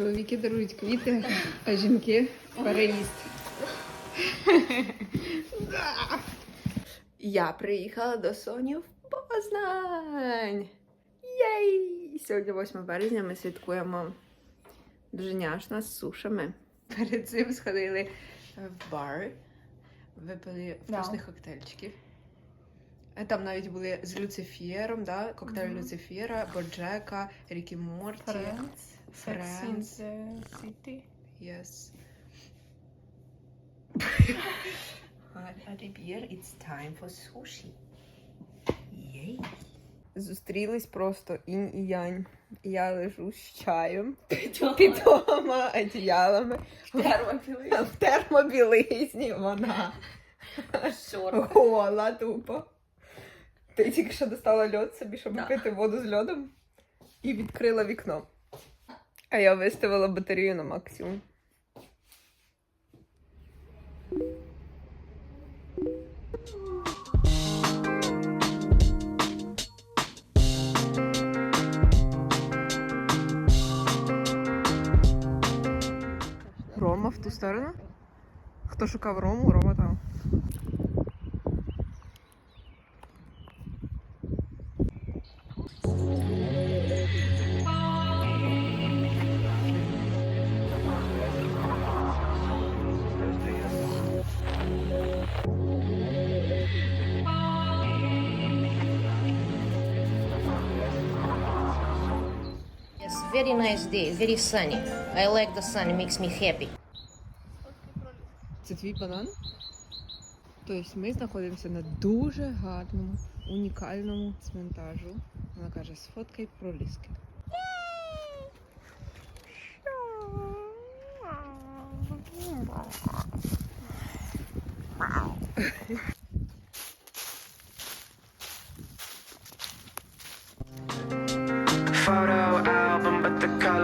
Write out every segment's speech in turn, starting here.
Чоловіки дарують квіти, а жінки переїзд. Я приїхала до Соні в Познань. Єй! Сьогодні 8 березня ми святкуємо дуже няшно з сушами. Перед цим сходили в бар, випили вкусних коктейльчиків. Е, Там навіть були з Люцифером, да? коктейль. Люцифера, Боджека, Рікі Морті. Sex in the city. Yes. Тепер it's time for sushi. Єй. Зустрілись просто інь і янь. Я лежу з чаєм під двома одіялами в термобілизні вона гола тупо. Ти тільки що достала льод собі, щоб пити воду з льодом і відкрила вікно. А я виставила батарею на максимум. Рома в ту сторону? Хто шукав Рому, Рома там. Very nice day, very sunny. I like the sun, it makes me happy. Це твій банан? Тобто ми знаходимося на дуже гарному, унікальному цментажу. Вона каже, сфоткай проліски. photo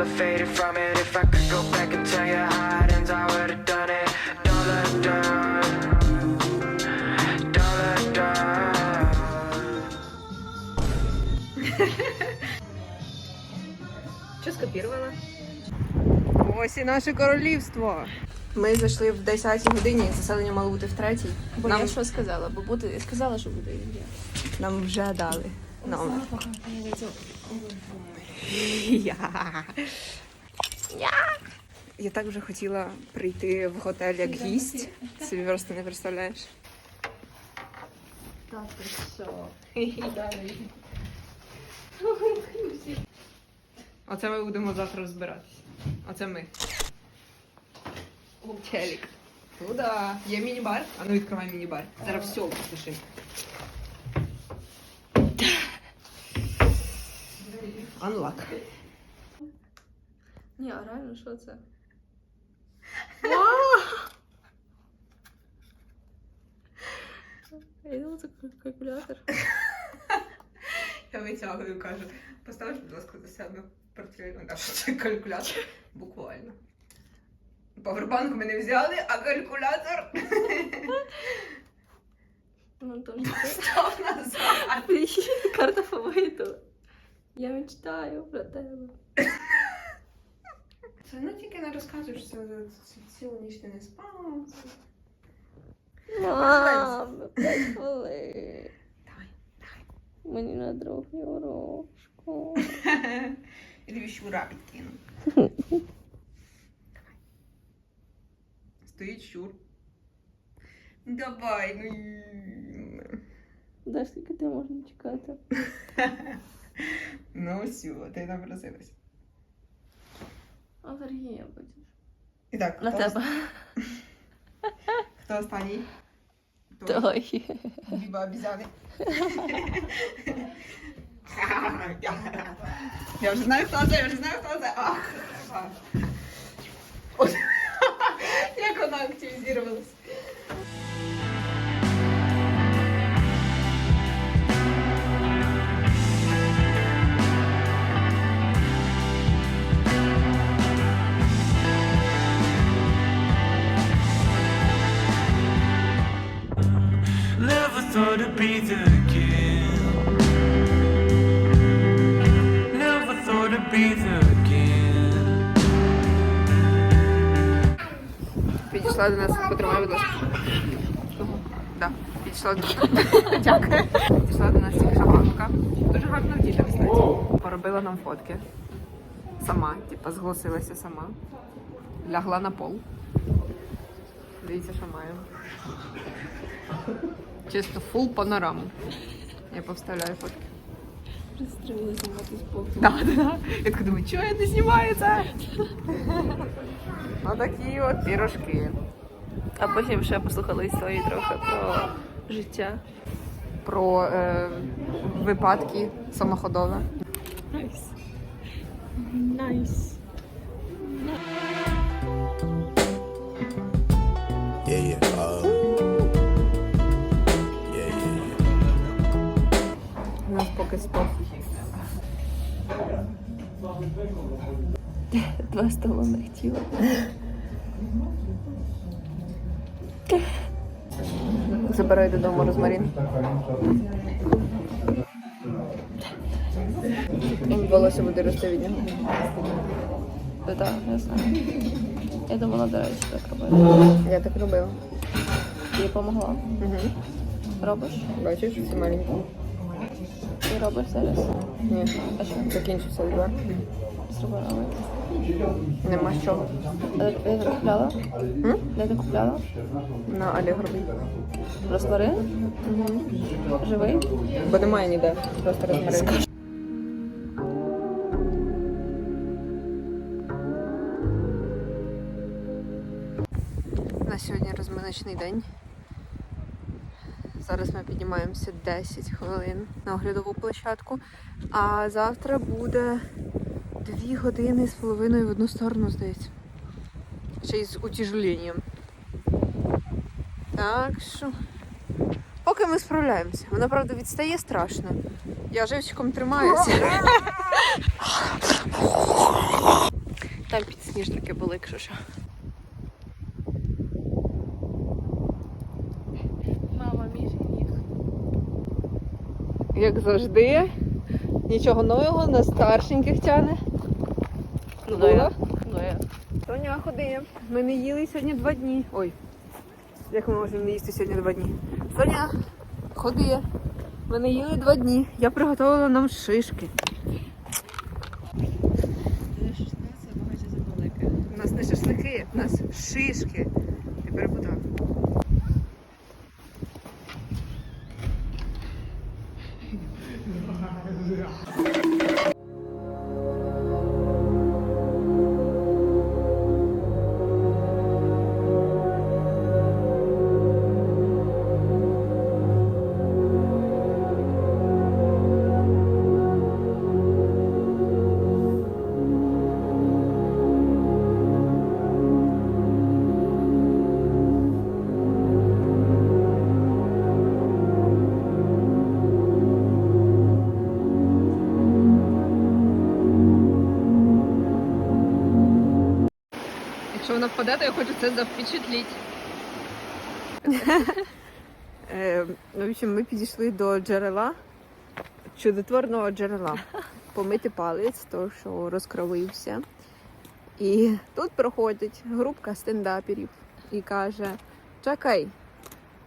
but faded from it. If I could go back and tell you how it ends, I would have done it. Dollar done. Що скопірувала? Ось і наше королівство. Ми зайшли в 10 годині, заселення мало бути в третій. Бо Нам, я що сказала? Бо буде, я сказала, що буде нам вже дали номер. Я. Я так вже хотіла прийти в готель як гість. Собі просто не представляєш. Так, все. Оце ми будемо завтра розбиратися. Оце ми. Челік. Ну да. Є міні-бар. А ну відкривай міні-бар. Зараз все пиши. Unlock. Ні, а реально, що це? Я думала, це калькулятор. Я витягую, кажу, поставиш, будь ласка, до себе портрет. Ну, так, це калькулятор. Буквально. Павербанк ми не взяли, а калькулятор Ну, то став назад. Карта фавориту. Я мечтаю про тебе. Це ну тільки не розказуєш, що це цілу ніч ти не спала. Мам, п'ять хвилин. Давай, давай. Мені на другий урочку. Я тобі щура підкину. Давай. Стоїть щур. Давай, ну. Дай скільки ти можна чекати? Ну, все, ти напросилась. Алергія будеш. І так, На хто, тебе. хто останній? Той. Той. Либо. Я вже знаю, хто це, я вже знаю, хто це. Ах. Як вона активізувалась. Thought it'd again. Never thought it'd be the again. підійшла до нас, потримай, будь ласка. Да, підійшла до Дякую. Підійшла до нас тільки що. Дуже гарно вдіта, кстати. Поробила нам фотки. Сама, типа, зголосилася сама. Лягла на пол. Дивіться, що маю. Чисто фул панораму. Я повставляю фотки. Пристрілили знімати з боку. Да, да, да. Я так думаю, чого я не знімаю це? Отакі от пірожки. А потім ще послухали історії трохи про життя. Про е, випадки самоходове. Найс. Найс. Поки стоп. Два столоних тіла. Забирай додому розмарин. Волосся буде рости від нього. Так, я знаю. Я думала, до речі, так робити. Я так робила. Ти допомогла. Угу. Робиш? Бачиш, всі маленькі. Ти робиш зараз? Ні, А що? закінчився два. Зробила. Нема чого. Де ти купляла? М? Де ти купляла? На Алігрові. Розмарин? Живий? Бо немає ніде. Просто розмарин. На сьогодні розминочний день. Зараз ми піднімаємося 10 хвилин на оглядову площадку. А завтра буде 2 години з половиною в одну сторону, здається. Ще й з утяжеленням. Так що. Поки ми справляємося. Вона, правда, відстає страшно. Я живчиком тримаюся. Там підсніжники були, якщо що. Мама, мій жених. Як завжди. Нічого нового, на старшеньких тяне. Ну, Була? я. Ну, ходи. Ми не їли сьогодні два дні. Ой. Як ми можемо не їсти сьогодні два дні? Соня, ходи. Ми не їли два дні. Я приготувала нам шишки. У нас не шашлики, у нас шишки. Якщо вона впаде, то я хочу це запечатліть. Е, ну, в общем, ми підійшли до джерела, чудотворного джерела. Помити палець, то що розкровився. І тут проходить групка стендаперів і каже: чекай,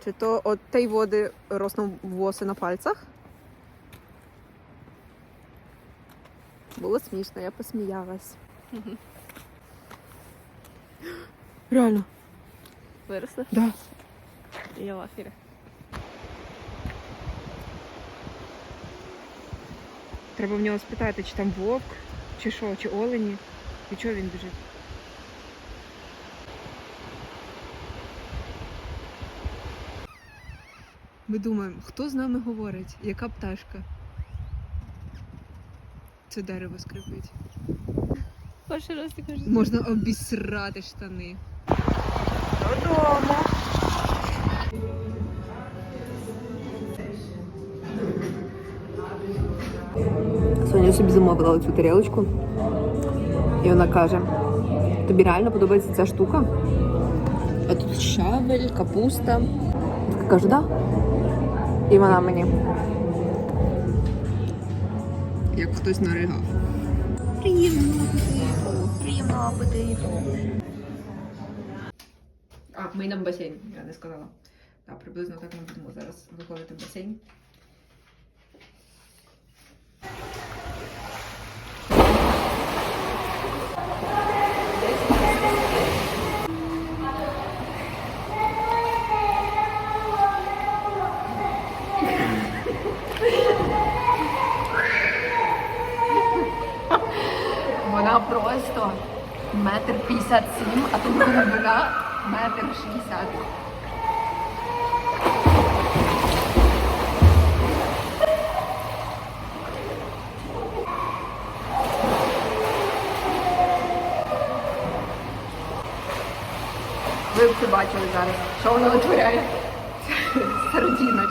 чи то от тієї води роснув воси на пальцях? Було смішно, я посміялась. Реально. Виросли? Да. Я в афірі. Треба в нього спитати, чи там вовк, чи що, чи олені, і чого він біжить. Ми думаємо, хто з нами говорить, яка пташка? Це дерево скрипить. Перший раз ти кажеш. Можна обісрати штани. Додому. Соня собі замовила цю тарілочку. І вона каже: тобі реально подобається ця штука? А тут щавель, капуста. Я кажу, да. І вона мені. Як хтось наригав. Приємного апетиту. Приємного апетиту. Ми йдемо в басейн, я не сказала. Так, приблизно так ми будемо зараз виходити в басейн. Вона просто метр п'ятдесят сім, а тут глибина метр шістдесят. Ви б це бачили зараз, що вона витворяє. Сардіна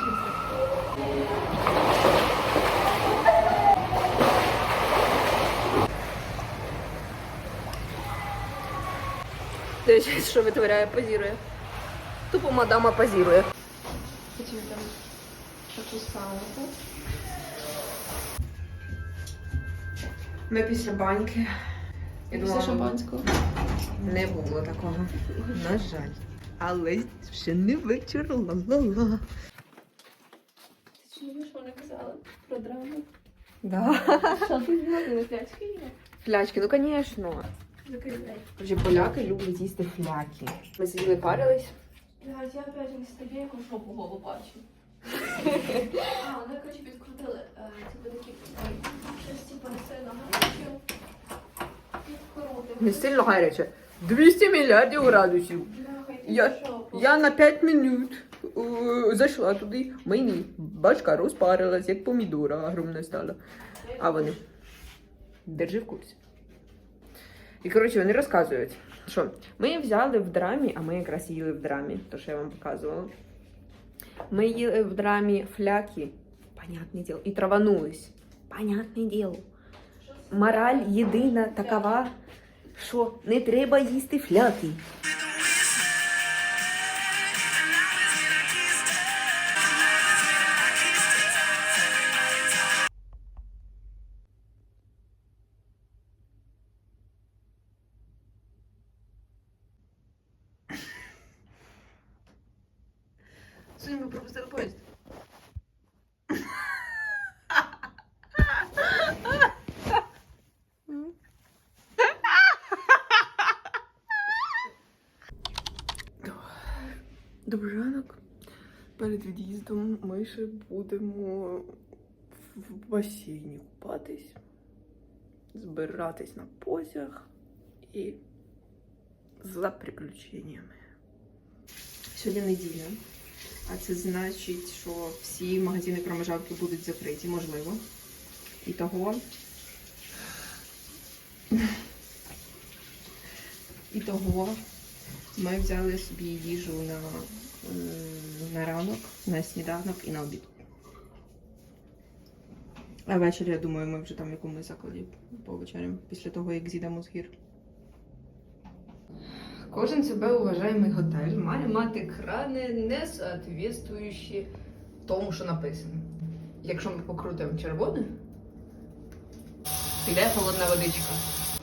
що витворяє, позірує. Тупо мадама позірує. Хотів там таку сауну. Ми після баньки. Я думала, шампанського. не було такого. На жаль. Але ще не вечір. Ла-ла-ла. Ти що вони казали про драму? Да. Що ти зробили? Пляшки є? Флячки, ну звісно. Вже поляки люблять їсти фляки. Ми сиділи парились. Блядь, я опять не стає, яку жопу голову бачу. А, вони, коротше, підкрутили, е, типу такі, щось типу не сильно гаряче. Не сильно гаряче. 200 мільярдів градусів. Я- Я на 5 минут е, зайшла туди. Мені башка розпарилась, як помідора огромна стала. А вони. Держи в курсі. І коротше, вони розказують, що ми взяли в драмі, а ми якраз їли в драмі, то що я вам показувала. Ми їли в драмі фляки, понятне діло, і траванулись. Понятне діло. Мораль єдина такова, що не треба їсти фляки. Добрий ранок. Перед від'їздом ми ще будемо в басейні купатись, збиратись на потяг і за приключеннями. Сьогодні неділя, а це значить, що всі магазини промежавки будуть закриті, можливо. І того. І того ми взяли собі їжу на, на ранок, на сніданок і на обід. А ввечері, я думаю, ми вже там в якомусь закладі повечеряємо після того, як зійдемо з гір. Кожен себе уважаємий готель має мати крани, не соответствуючі тому, що написано. Якщо ми покрутимо червоне, піде холодна водичка.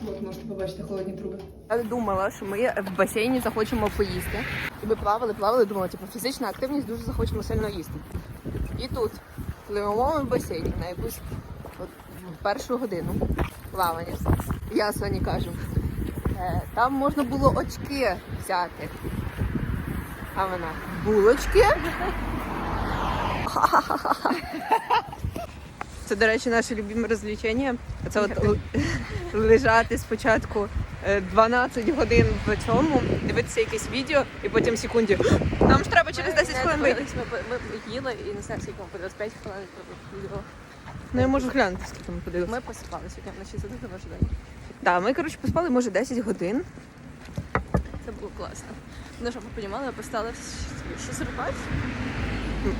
От можете побачити холодні труби. Я думала, що ми в басейні захочемо поїсти. І ми плавали, плавали, думала, типу, фізична активність дуже захочемо сильно їсти. І тут пливемо в басейні на якусь от, першу годину плавання. Я Соні кажу, «Е, там можна було очки взяти. А вона булочки. Це, до речі, наше любиме розвлечення. Це от лежати спочатку е, 12 годин в цьому, дивитися якесь відео і потім секунді. Нам ж треба через 10 хвилин вийти. Ми, ми, їли і не знаю, скільки ми подивилися, 5 хвилин відео. Ну я можу глянути, скільки ми подивилися. Ми поспали сьогодні вночі за дуже день. Так, ми, коротше, поспали, може, 10 годин. Це було класно. Ну, щоб ви розуміли, ми постали в 6.45,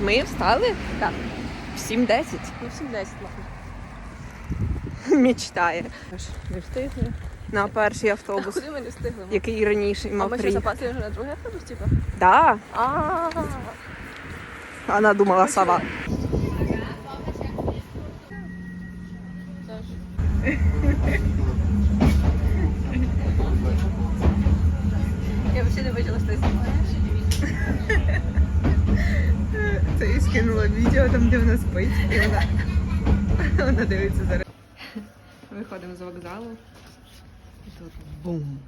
Ми встали? Так. В 7-10. ну всім 10, ладно. мечтає. Не встигли. На перший автобус. Куди ми не встигли? Який раніше мав А ми ще запасли вже на другий автобус, типу? Так. А. Вона думала сама. Я взагалі не бачила, що ти знімаєш. Це і скинула відео там, де вона спить. і Вона, вона дивиться зараз. Виходимо з вокзалу. І тут бум.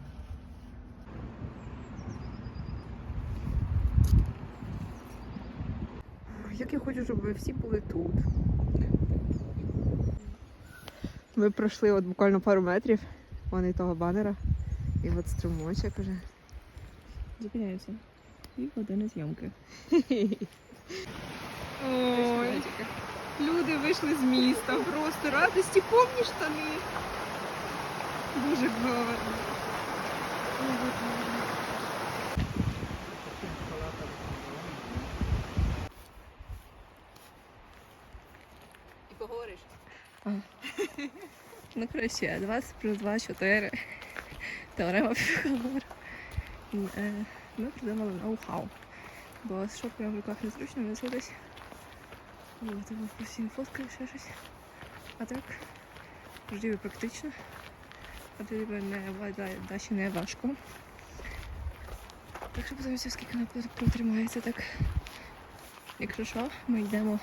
Як я хочу, щоб ви всі були тут. Ми пройшли от буквально пару метрів вон і того банера. І от струмочок вже. Зупиняюся. І година зйомки. Ой, люди вийшли з міста, просто радості, повні штани. Дуже гарно. І поговориш. Ну, коротше, 20 плюс 2 4. Теорема Піфагора. Е, Ми придумали ноу-хау. Бо з шопером в руках незручно носитись. Бо тебе постійно фоткаєш, ще. А так, завжди практично. А ти не далі не важко. Так що подивимося, скільки на протримається так. Якщо що, ми йдемо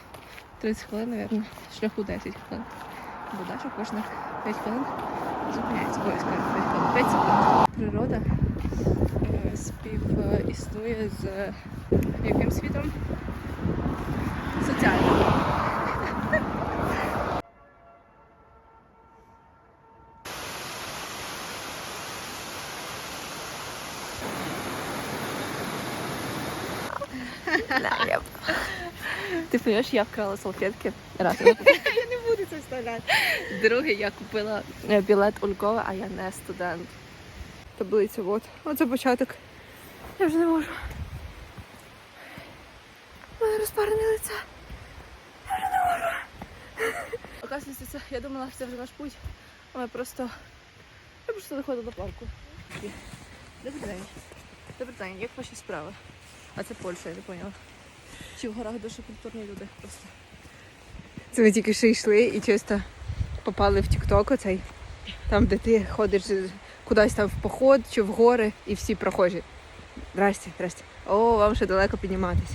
30 хвилин, напевно, шляху 10 хвилин. Бо Даша кожних 5 хвилин зупиняється. Ой, 5 хвилин, 5 секунд. Природа е, співіснує з яким світом? Соціальним. Ти розумієш, я вкрала салфетки. Раз. Я не буду це вставляти. Друге, я купила е, білет у Львова, а я не студент. Таблиця, от. Оце початок. Я вже не можу. Мене розпарене лице. Оказується, це, я думала, що це вже наш путь, а ми просто, ми просто виходили до парку. Добрий день. Добрий день, як ваші справи? А це Польща, я не поняла. Чи в горах дуже культурні люди просто. Це ми тільки що йшли і чисто попали в Тік-Ток оцей. Там, де ти ходиш кудись там в поход чи в гори, і всі прохожі. Здрасте, здрасте. О, вам ще далеко підніматися.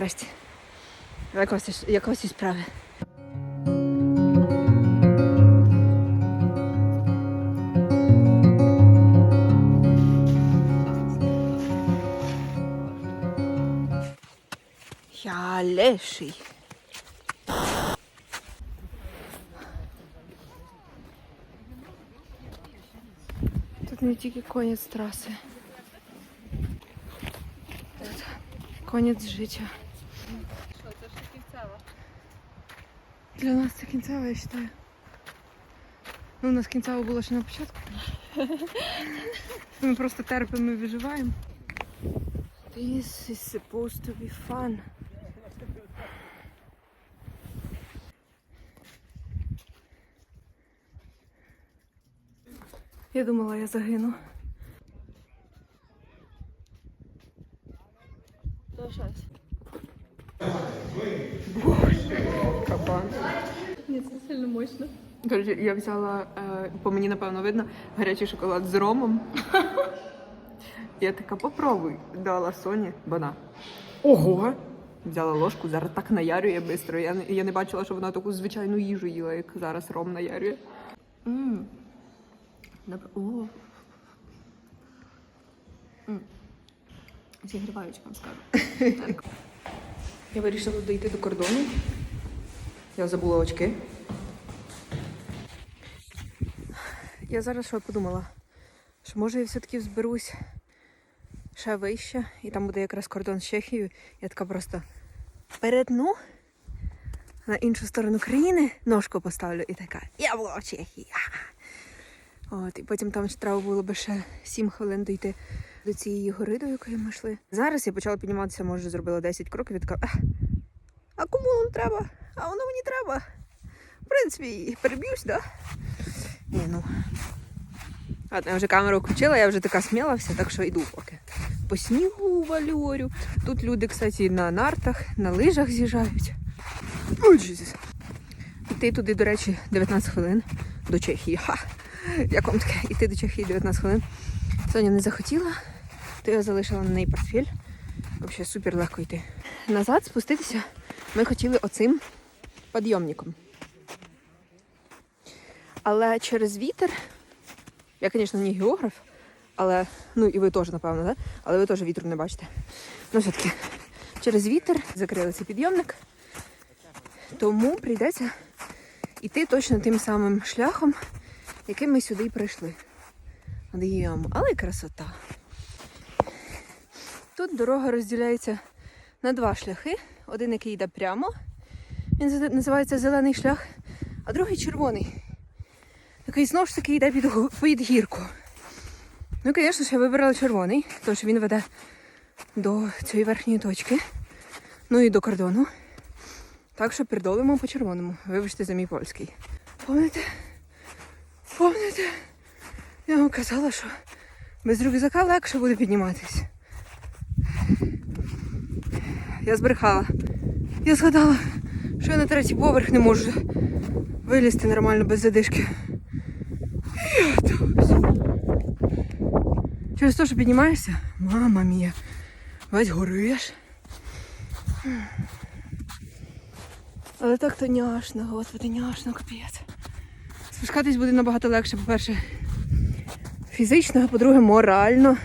Здрасте. Як у вас, як у вас і справи? Я леший. Тут не тільки конець траси. Тут конець життя. Що, це ж кінцева? Для нас це кінцева, я вважаю. Ну, у нас кінцева була ще на початку. Ми просто терпимо і виживаємо. This is supposed to be fun. Я думала, я загину. Залишайся. Кабан. Ні, це сильно мощно. До я взяла, е, по мені напевно видно, гарячий шоколад з ромом. Я така, попробуй. Дала Соні, вона. Ого! Взяла ложку, зараз так наярює швидко. Я, не- я не бачила, що вона таку звичайну їжу їла, як зараз ром наярює. Ммм. Добре. О. М. Зігріваючи вам скажу. Так. Я вирішила дійти до кордону. Я забула очки. Я зараз що подумала, що може я все-таки зберусь ще вище, і там буде якраз кордон з Чехією. Я така просто перетну на іншу сторону країни, ножку поставлю і така, я була в Чехії. От, і потім там треба було би ще 7 хвилин дійти до цієї гори, до якої ми йшли. Зараз я почала підніматися, може, зробила 10 кроків і така. А кому воно треба? А воно мені треба. В принципі, переб'юсь, да? Ні, ну. Ладно, я вже камеру включила, я вже така сміла вся, так що йду поки. По снігу вальорю. Тут люди, кстати, на нартах, на лижах з'їжджають. Йти туди, до речі, 19 хвилин до Чехії. Ха! Як вам таке? Іти до Чехії 19 хвилин. Соня не захотіла, то я залишила на неї портфель. Взагалі супер легко йти. Назад спуститися Ми хотіли оцим підйомником. Але через вітер, я, звісно, не географ, але, ну і ви теж, напевно, да? але ви теж вітру не бачите. Ну, все-таки, через вітер закрили цей підйомник, тому прийдеться йти точно тим самим шляхом, яким ми сюди й прийшли. Над. Але красота. Тут дорога розділяється на два шляхи. Один, який йде прямо, він називається зелений шлях, а другий червоний. Який знову ж таки йде під, під гірку. Ну, звісно ж, я вибрала червоний, що він веде до цієї верхньої точки, ну і до кордону. Так що передолимо по червоному. Вибачте за мій польський. Помните? Помните? Я вам казала, що без рюкзака легше буде підніматись. Я збрехала. Я згадала, що я на третій поверх не можу вилізти нормально без задишки. Через те, що піднімаєшся, мама мія, весь гориш. Але так то няшно, господи, няшно, капець. Спускатись буде набагато легше, по-перше, фізично, а по-друге, морально.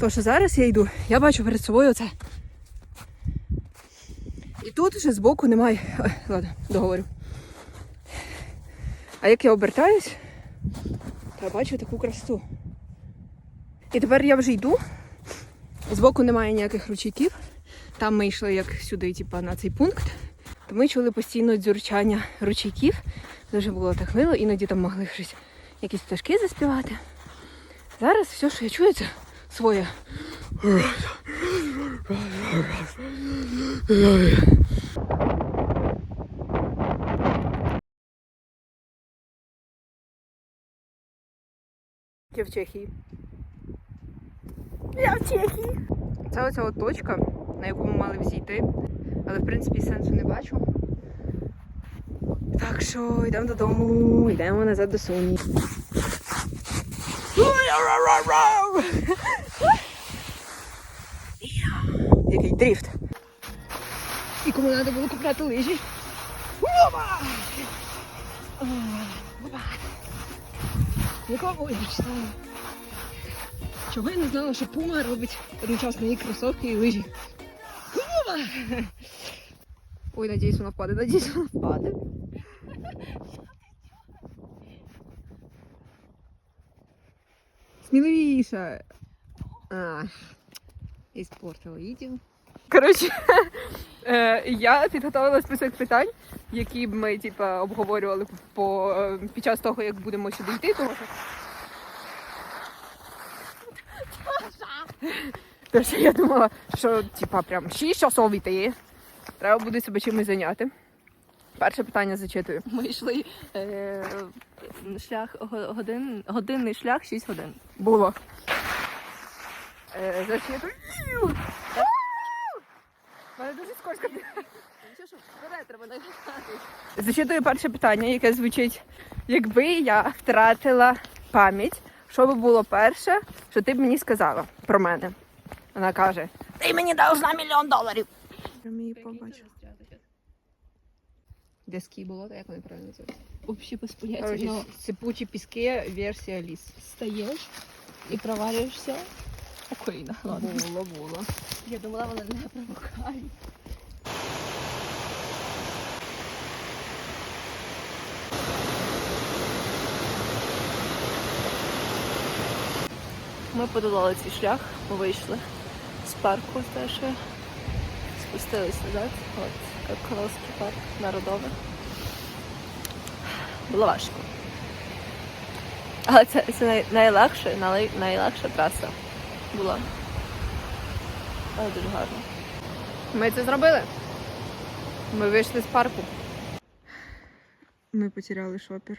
То, що зараз я йду, я бачу перед собою оце. І тут вже збоку немає. Ладно, договорю. А як я обертаюсь, я бачу таку красоту. І тепер я вже йду. Збоку немає ніяких ручейків. Там ми йшли як сюди, типа, на цей пункт. То ми чули постійно дзюрчання ручейків. Дуже було так мило, іноді там могли щось, якісь пташки заспівати. Зараз все, що я чую, це своє. Я в Чехії. Я в Чехії. Це оця от точка, на яку ми мали взійти. Але в принципі сенсу не бачу. Так що йдемо додому, йдемо назад до Соні. Який дріфт. І кому треба було купляти лижі. Опа! Опа! Якого я читала? Чого я не знала, що Пума робить одночасно і кросовки, і лижі. Пума! Ой, надіюсь, вона впаде, надіюсь, вона впаде. Сміливіше. А, іспортила відео. Коротше, е, я підготувала список питань, які б ми типа, обговорювали по, е, під час того, як будемо сюди йти. Тому що... Тому що я думала, що типа прям 6 часов йти. Треба буде себе чимось зайняти. Перше питання зачитую. Ми йшли е, шлях годин, годинний шлях 6 годин. Було. Е, зачитую. Мене дуже скользко. Що вперед треба нагадати. Зачитую перше питання, яке звучить: якби я втратила пам'ять, що би було перше, що ти б мені сказала про мене? Вона каже: Ти мені должна мільйон доларів. Я її побачила. Де скі було, як вони правильно називаються? Взагалі без поняття. Сипучі піски, версія ліс. встаєш і провалюєшся. Спокійно. Ладно. Було, було. Я думала, вони не промокають. Ми подолали цей шлях, ми вийшли з парку теж. Спустились назад. От, Коколовський парк народовий. Було важко. Але це, це най, найлегше, най, найлегша траса була. Але дуже гарно. Ми це зробили. Ми вийшли з парку. Ми потеряли шопер.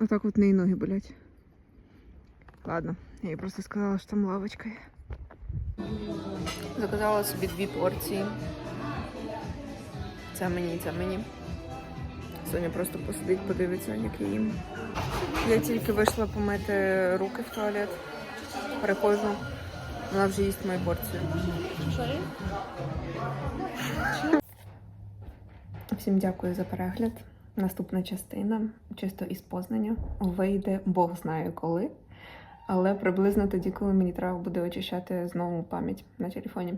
Отак от неї ноги болять. Ладно, я їй просто сказала, що там лавочка є. Заказала собі дві порції. Це мені, це мені. Соня просто посидить, подивиться, як я їм. Я тільки вийшла помити руки в туалет. Переходжу. Вона вже їсть мою порцію. Всім дякую за перегляд. Наступна частина, чисто із Познання, вийде Бог знає коли. Але приблизно тоді, коли мені треба буде очищати знову пам'ять на телефоні.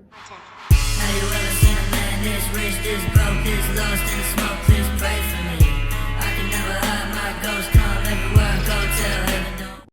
This rich, this broke, this lost in smoke? Please pray for me. I can never hide my ghost.